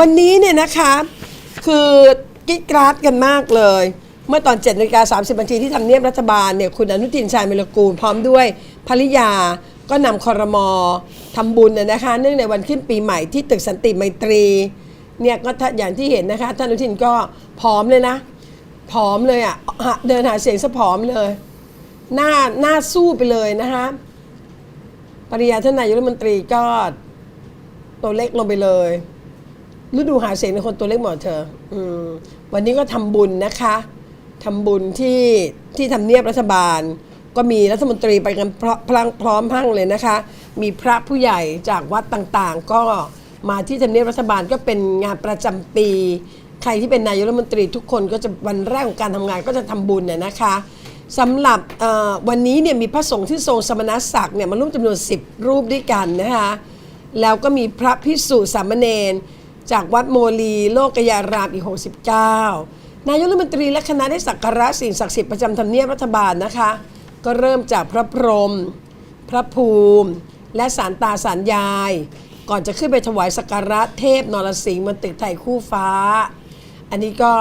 วันนี้เนี่ยนะคะ คือกิ๊กกราดกันมากเลย เมื่อตอน7นาฬิกา30นาทีที่ทำเนียบรัฐบาลเนี่ยคุณอนุทินชาญวิรกูลพร้อมด้วยภริยาก็นำคอรมอทำบุญนะนะคะ เนื่องในวันขึ้นปีใหม่ที่ตึกสันติไมตรีเนี่ยก็ถ้าอย่างที่เห็นนะคะท่านอนุทินก็ผอมเลยนะผอมเลยอะ่ะเดินหาเสียงสะผอมเลย หน้าหน้าสู้ไปเลยนะคะปริยาท่านนายกรัฐมนตรีก็ตัวเล็กลงไปเลย ฤดูหาเสียงในคนตัวเล็กหมดเธออืมวันนี้ก็ทำบุญนะคะทำบุญที่ที่ทำเนียบรัฐบาล ก็มีรัฐมนตรีไปกันพร้อพลังพร้อมพรังเลยนะคะ มีพระผู้ใหญ่จากวัดต่างๆ ก็มาที่ทำเนียบรัฐบาลก็เป็นงานประจำปี ใครที่เป็นนายกรัฐมนตรีทุกคนก็จะวันแรกของการทำงานก็จะทำบุญเนี่ยนะคะสำหรับเอ่อวันนี้เนี่ยมีพระสงฆ์ที่ทรงสมณศักดิ์เนี่ยมาร่วมจำนวน 10 รูปด้วยกันนะคะ แล้วก็มีพระพิสุสามเณร จากวัดโมลีโลกยารามอีก 69 นายกรัฐมนตรีและคณะได้สักการะสิ่งศักดิ์สิทธิ์ประจำทำเนียบรัฐบาลนะคะ ก็เริ่มจากพระพรหมพระภูมิ และสารตาสารยาย ก่อนจะขึ้นไปถวายสักการะเทพนรสิงห์บนตึกไทยคู่ฟ้า อันนี้ก็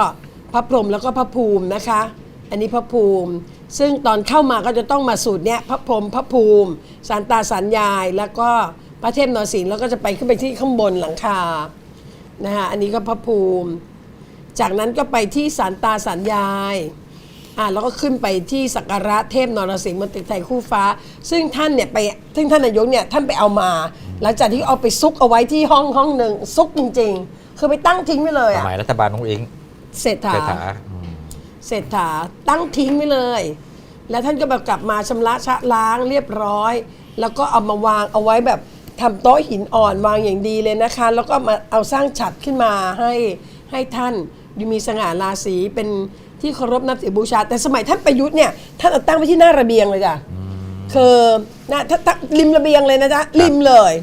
พระพรหมแล้วก็พระภูมินะคะ อันนี้พระภูมิ ซึ่งตอนเข้ามาก็จะต้องมาสูตรเนี้ยพระพรหมพระภูมิ สารตาสารยายแล้วก็พระเทพนรสิงห์แล้วก็จะไปขึ้นไปที่ข้างบนหลังคา นะคะอันนี้ก็พระภูมิ จากนั้นก็ไปที่สารตาสารยายอ่าแล้วก็ขึ้นไปที่สักการะเทพนรสิงห์บนตึกไทยคู่ฟ้า ซึ่งท่านเนี่ยไปซึ่งท่านนายกเนี่ยท่านไปเอามา หลังจากที่เอาไปซุกเอาไว้ที่ห้องห้องหนึ่งซุกจริง ๆ คือไปตั้งทิ้งไว้เลยสอะมัยรัฐบาลน้องอิงเศรษฐา เศรษฐาอืมเศรษฐาตั้งทิ้งไว้เลย แล้วท่านก็แบบกลับมาชำระชะล้างเรียบร้อย แล้วก็เอามาวางเอาไว้แบบ ทำโต๊ะหินอ่อนวางอย่างดีเลยนะคะ แล้วก็มาเอาสร้างฉัดขึ้นมาให้ให้ท่านดูมีสง่าราศีเป็นที่เคารพนับถือบูชา แต่สมัยท่านประยุทธ์เนี่ยท่านเอาตั้งไว้ที่หน้าระเบียงเลยจ้ะคือหน้าถ้าถ้าริมระเบียงเลยนะจ๊ะริมเลย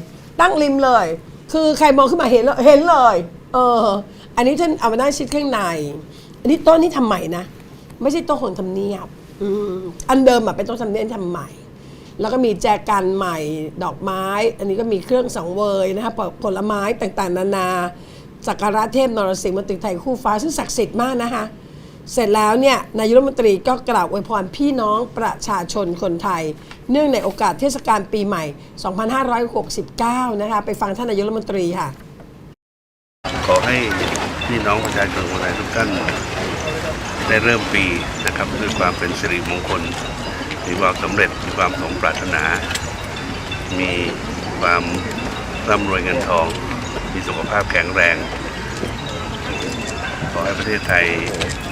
ตั้งริมเลย คือใครมองขึ้นมาเห็นเลยเห็นเลยเอออันนี้ท่านเอามาได้ชิดข้างใน อันนี้โต๊ะนี้ทำใหม่นะ ไม่ใช่โต๊ะของทำเนียบอืมอันเดิมอะเป็นโต๊ะทำเนียบทำใหม่ แล้วก็มีแจกันใหม่ดอกไม้ อันนี้ก็มีเครื่องสังเวยนะคะผลไม้ต่างๆ นานาสักการะเทพนรสิงห์มนตึกไทยคู่ฟ้าซึ่งศักดิ์สิทธิ์มากนะคะเสร็จแล้วเนี่ยนายรัฐมนตรีก็กล่าวอวยพรพี่น้องประชาชนคนไทย เนื่องในโอกาสเทศกาลปีใหม่ 2569 นะคะไปฟังท่านนายรัฐมนตรีค่ะ ขอให้พี่น้องประชาชนคนไทยทุกท่านได้เริ่มปีนะครับด้วยความเป็นสิริมงคล มีความสำเร็จมีความสมปรารถนา มีความร่ำรวยเงินทอง มีสุขภาพแข็งแรง ขอให้ประเทศไทย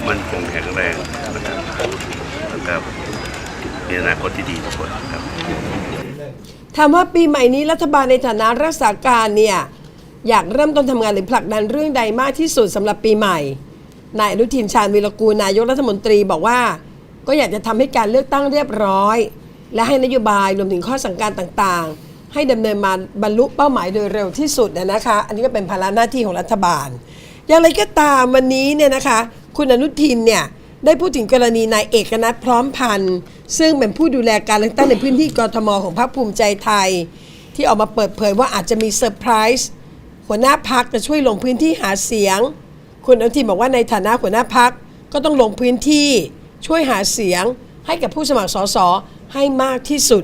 มั่นคงแข็งแรงนะครับแล้วก็มีอนาคตที่ดีทุกคนครับถามว่าปีใหม่นี้รัฐบาลในฐานะรักษาการเนี่ยอยากเริ่มต้นทำงานหรือผลักดันเรื่องใดมากที่สุดสำหรับปีใหม่ นายอนุทินชาญวีรกูลนายกรัฐมนตรีบอกว่า ก็อยากจะทำให้การเลือกตั้งเรียบร้อย และให้นโยบายรวมถึงข้อสั่งการต่างๆ ให้ดำเนินมาบรรลุเป้าหมายโดยเร็วที่สุดนะคะ อันนี้ก็เป็นภาระหน้าที่ของรัฐบาล อย่างไรก็ตามวันนี้เนี่ยนะคะ คุณอนุทินเนี่ยได้พูดถึงกรณีนายเอกนัทพร้อมพันธ์ซึ่งเป็นผู้ดูแลการเลือกตั้งในพื้นที่กรทมของพรรคภูมิใจไทย ที่ออกมาเปิดเผยว่าอาจจะมีเซอร์ไพรส์หัวหน้าพักจะช่วยลงพื้นที่หาเสียง คุณอนุทินบอกว่าในฐานะหัวหน้าพักก็ต้องลงพื้นที่ ช่วยหาเสียงให้กับผู้สมัครสสให้มากที่สุด